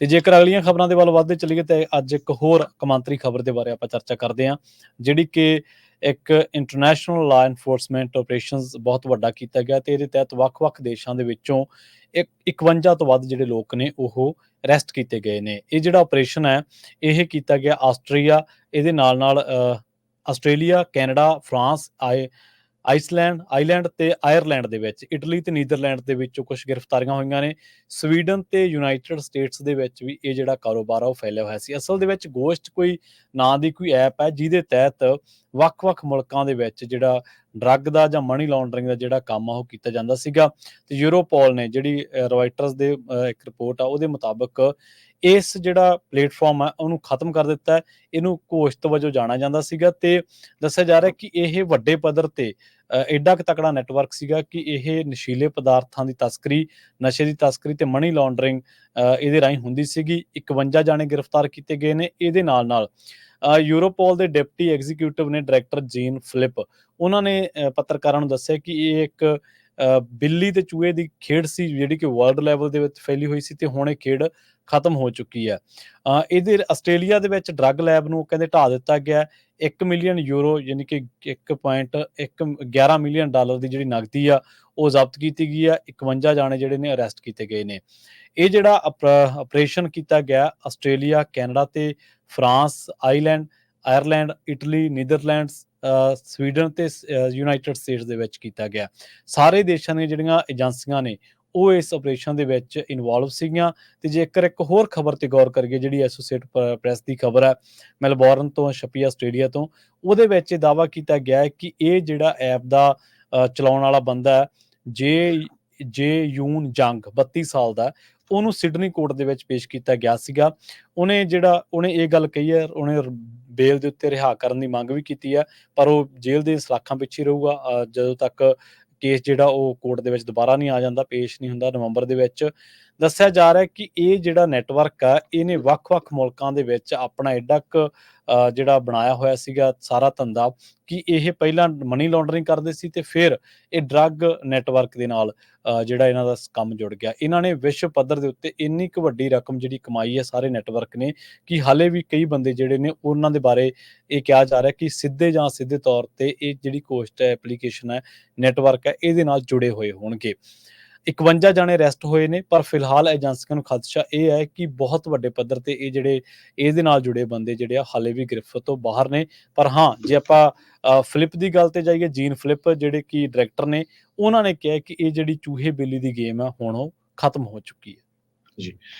ਤੇ ਜੇਕਰ ਅਗਲੀਆਂ ਖਬਰਾਂ ਦੇ ਵੱਲ ਵੱਧਦੇ ਚੱਲੀਏ ਤੇ ਅੱਜ ਇੱਕ ਹੋਰ ਕਮਾਂਤਰੀ ਖਬਰ ਦੇ ਬਾਰੇ ਆਪਾਂ ਚਰਚਾ ਕਰਦੇ ਹਾਂ, ਜਿਹੜੀ ਕਿ ਇੱਕ ਇੰਟਰਨੈਸ਼ਨਲ ਲਾ ਐਨਫੋਰਸਮੈਂਟ ਆਪਰੇਸ਼ਨਸ ਬਹੁਤ ਵੱਡਾ ਕੀਤਾ ਗਿਆ ਤੇ ਇਹਦੇ ਤਹਿਤ ਵੱਖ-ਵੱਖ ਦੇਸ਼ਾਂ ਦੇ ਵਿੱਚੋਂ ਇੱਕ 51 ਤੋਂ ਵੱਧ ਜਿਹੜੇ ਲੋਕ ਨੇ ਉਹ ਅਰੈਸਟ ਕੀਤੇ ਗਏ ਨੇ। ਇਹ ਜਿਹੜਾ ਆਪਰੇਸ਼ਨ ਹੈ, ਇਹ ਕੀਤਾ ਗਿਆ ਆਸਟਰੀਆ, ਇਹਦੇ ਨਾਲ ਨਾਲ ਆਸਟ੍ਰੇਲੀਆ, ਕੈਨੇਡਾ, ਫਰਾਂਸ ਆਏ ਆਈਸਲੈਂਡ ਆਈਲੈਂਡ ਤੇ ਆਇਰਲੈਂਡ ਦੇ ਵਿੱਚ, ਇਟਲੀ ਤੇ ਨੀਦਰਲੈਂਡ ਦੇ ਵਿੱਚੋਂ ਕੁਝ ਗ੍ਰਿਫਤਾਰੀਆਂ ਹੋਈਆਂ ਨੇ। ਸਵੀਡਨ ਤੇ ਯੂਨਾਈਟਿਡ ਸਟੇਟਸ ਦੇ ਵਿੱਚ ਵੀ ਇਹ ਜਿਹੜਾ ਕਾਰੋਬਾਰ ਆ, ਉਹ ਫੈਲਿਆ ਹੋਇਆ ਸੀ। ਅਸਲ ਦੇ ਵਿੱਚ ਗੋਸ਼ਟ ਕੋਈ ਨਾਂ ਦੀ ਕੋਈ ਐਪ ਹੈ, ਜਿਹਦੇ ਤਹਿਤ ਵੱਖ-ਵੱਖ ਮੁਲਕਾਂ ਦੇ ਵਿੱਚ ਜਿਹੜਾ ਡਰੱਗ ਦਾ ਜਾਂ ਮਨੀ ਲਾਂਡਰਿੰਗ ਦਾ ਜਿਹੜਾ ਕੰਮ ਆ ਉਹ ਕੀਤਾ ਜਾਂਦਾ ਸੀਗਾ। ਤੇ ਯੂਰੋਪੋਲ ਨੇ ਜਿਹੜੀ ਰੋਇਟਰਸ ਦੇ ਇੱਕ ਰਿਪੋਰਟ ਆ ਉਹਦੇ ਮੁਤਾਬਕ ਇਸ ਜਿਹੜਾ ਪਲੇਟਫਾਰਮ ਆ ਉਹਨੂੰ ਖਤਮ ਕਰ ਦਿੱਤਾ ਹੈ। ਇਹਨੂੰ ਕੋਸ਼ਤ ਵਜੋਂ ਜਾਣਿਆ ਜਾਂਦਾ ਸੀਗਾ ਤੇ ਦੱਸਿਆ ਜਾ ਰਿਹਾ ਕਿ ਇਹ ਵੱਡੇ ਪੱਧਰ ਤੇ ਅ, ਐਡਾ ਕੁ ਤਕੜਾ ਨੈਟਵਰਕ ਸੀਗਾ ਕਿ ਇਹ ਨਸ਼ੀਲੇ ਪਦਾਰਥਾਂ ਦੀ ਤਸਕਰੀ ਨਸ਼ੇ ਦੀ ਤਸਕਰੀ ਤੇ ਮਨੀ ਲਾਂਡਰਿੰਗ ਅ, ਇਹਦੇ ਰਾਹੀਂ ਹੁੰਦੀ ਸੀਗੀ। 51 ਜਾਣੇ ਗ੍ਰਿਫਤਾਰ ਕੀਤੇ ਗਏ ਨੇ। ਇਹਦੇ ਨਾਲ ਨਾਲ ਯੂਰੋਪੋਲ ਦੇ ਡਿਪਟੀ ਐਗਜ਼ੀਕਿਊਟਿਵ ਨੇ ਡਾਇਰੈਕਟਰ ਜੀਨ ਫਲਿਪ। ਉਹਨਾਂ ਨੇ ਪੱਤਰਕਾਰਾਂ ਨੂੰ ਦੱਸਿਆ ਕਿ ਇਹ ਇੱਕ ਬਿੱਲੀ ਤੇ ਚੂਹੇ ਦੀ ਖੇਡ ਸੀ, ਜਿਹੜੀ ਕਿ ਵਰਲਡ ਲੈਵਲ ਦੇ ਵਿੱਚ ਫੈਲੀ ਹੋਈ ਸੀ ਤੇ ਹੁਣ ਇਹ ਖੇਡ ਖਤਮ ਹੋ ਚੁੱਕੀ ਹੈ। ਇਹਦੇ ਆਸਟ੍ਰੇਲੀਆ ਦੇ ਵਿੱਚ ਡਰੱਗ ਲੈਬ ਨੂੰ ਕਹਿੰਦੇ ਢਾ ਦਿੱਤਾ ਗਿਆ। 1 ਮਿਲੀਅਨ ਯੂਰੋ ਯਾਨੀ ਕਿ 1.11 ਮਿਲੀਅਨ ਡਾਲਰ ਦੀ ਜਿਹੜੀ ਨਗਦੀ ਆ, ਉਹ ਜ਼ਬਤ ਕੀਤੀ ਗਈ ਆ। 51 ਜਾਣੇ ਜਿਹੜੇ ਨੇ ਅਰੈਸਟ ਕੀਤੇ ਗਏ ਨੇ। ਇਹ ਜਿਹੜਾ ਆਪਰੇਸ਼ਨ ਕੀਤਾ ਗਿਆ, ਆਸਟ੍ਰੇਲੀਆ, ਕੈਨੇਡਾ ਤੇ France island Ireland, Italy, Netherlands Sweden ਤੇ ਯੂਨਾਈਟਿਡ ਸਟੇਟਸ ਦੇ ਵਿੱਚ ਕੀਤਾ ਗਿਆ। ਸਾਰੇ ਦੇਸ਼ਾਂ ਦੀਆਂ ਜਿਹੜੀਆਂ ਏਜੰਸੀਆਂ ਨੇ, ਉਹ ਇਸ ਆਪਰੇਸ਼ਨ ਦੇ ਵਿੱਚ ਇਨਵੋਲਵ ਸੀਗੀਆਂ ਤੇ ਜੇਕਰ ਇੱਕ ਹੋਰ ਖਬਰ ਤੇ ਗੌਰ ਕਰੀਏ, ਜਿਹੜੀ ਐਸੋਸੀਏਟ ਪ੍ਰੈਸ ਦੀ ਖਬਰ ਹੈ, ਮੈਲਬੌਰਨ ਤੋਂ, ਛਪੀ ਆਸਟ੍ਰੇਲੀਆ ਤੋਂ, ਉਹਦੇ ਵਿੱਚ ਇਹ ਦਾਵਾ ਕੀਤਾ ਗਿਆ ਹੈ ਕਿ ਇਹ ਜਿਹੜਾ ਐਪ ਦਾ ਚਲਾਉਣ ਵਾਲਾ ਬੰਦਾ ਹੈ, ਜੇ ਜੇ ਯੂਨ ਜੰਗ 32 ਸਾਲ ਦਾ ਉਹਨੂੰ ਸਿਡਨੀ ਕੋਰਟ ਦੇ ਵਿੱਚ ਪੇਸ਼ ਕੀਤਾ ਗਿਆ ਸੀਗਾ। ਉਹਨੇ ਜਿਹੜਾ, ਉਹਨੇ ਇਹ ਗੱਲ ਕਹੀ ਹੈ, ਉਹਨੇ ਬੇਲ ਦੇ ਉੱਤੇ ਰਿਹਾ ਕਰਨ ਦੀ ਮੰਗ ਵੀ ਕੀਤੀ ਹੈ, ਪਰ ਉਹ ਜੇਲ੍ਹ ਦੇ ਸਲਾਖਾਂ ਪਿੱਛੇ ਰਹੂਗਾ। ਜਦੋਂ ਤੱਕ ਕੇਸ ਜਿਹੜਾ ਉਹ ਕੋਰਟ ਦੇ ਵਿੱਚ ਦੁਬਾਰਾ ਨਹੀਂ ਆ ਜਾਂਦਾ, ਪੇਸ਼ ਨਹੀਂ ਹੁੰਦਾ ਨਵੰਬਰ ਦੇ ਵਿੱਚ। ਦੱਸਿਆ ਜਾ ਰਿਹਾ ਕਿ ਇਹ ਜਿਹੜਾ ਨੈਟਵਰਕ ਆ, ਇਹਨੇ ਵੱਖ-ਵੱਖ ਮੁਲਕਾਂ ਦੇ ਵਿੱਚ ਆਪਣਾ ਐਡਾ ਕੁ ਜਿਹੜਾ ਬਣਾਇਆ ਹੋਇਆ ਸੀਗਾ ਸਾਰਾ ਧੰਦਾ ਕਿ ਇਹ ਪਹਿਲਾਂ ਮਨੀ ਲਾਂਡਰਿੰਗ ਕਰਦੇ ਸੀ ਤੇ ਫਿਰ ਇਹ ਡਰੱਗ ਨੈਟਵਰਕ ਦੇ ਨਾਲ ਜਿਹੜਾ ਇਹਨਾਂ ਦਾ ਕੰਮ ਜੁੜ ਗਿਆ। ਇਹਨਾਂ ਨੇ ਵਿਸ਼ਵ ਪੱਧਰ ਦੇ ਉੱਤੇ ਇੰਨੀ ਕੁ ਵੱਡੀ ਰਕਮ ਜਿਹੜੀ ਕਮਾਈ ਹੈ ਸਾਰੇ ਨੈਟਵਰਕ ਨੇ ਕਿ ਹਾਲੇ ਵੀ ਕਈ ਬੰਦੇ ਜਿਹੜੇ ਨੇ ਉਹਨਾਂ ਦੇ ਬਾਰੇ ਇਹ ਕਿਹਾ ਜਾ ਰਿਹਾ ਕਿ ਸਿੱਧੇ ਜਾਂ ਸਿੱਧੇ ਤੌਰ ਤੇ ਇਹ ਜਿਹੜੀ ਕੋਸਟ ਹੈ ਐਪਲੀਕੇਸ਼ਨ ਹੈ ਨੈਟਵਰਕ ਹੈ, ਇਹਦੇ ਨਾਲ ਜੁੜੇ ਹੋਏ ਹੋਣਗੇ। 51 ਜਾਣੇ ਅਰੈਸਟ ਹੋਏ ਨੇ ਪਰ ਫਿਲਹਾਲ ਏਜੰਸੀਆਂ ਨੂੰ ਖਦਸ਼ਾ ਇਹ ਹੈ ਕਿ ਬਹੁਤ ਵੱਡੇ ਪੱਧਰ ਤੇ ਇਹ ਜਿਹੜੇ ਇਹਦੇ ਨਾਲ ਜੁੜੇ ਬੰਦੇ ਜਿਹੜੇ ਆ ਹਾਲੇ ਵੀ ਗ੍ਰਿਫਤ ਤੋਂ ਬਾਹਰ ਨੇ। ਪਰ ਹਾਂ ਜੇ ਆਪਾਂ ਅ, ਫਲਿਪ ਦੀ ਗੱਲ ਤੇ ਜਾਈਏ ਜੀਨ ਫਲਿਪ ਜਿਹੜੇ ਕਿ ਡਾਇਰੈਕਟਰ ਨੇ ਉਹਨਾਂ ਨੇ ਕਿਹਾ ਕਿ ਇਹ ਜਿਹੜੀ ਚੂਹੇ ਬਿੱਲੀ ਦੀ ਗੇਮ ਆ ਹੁਣ ਉਹ ਖਤਮ ਹੋ ਚੁੱਕੀ ਹੈ। ਜੀ।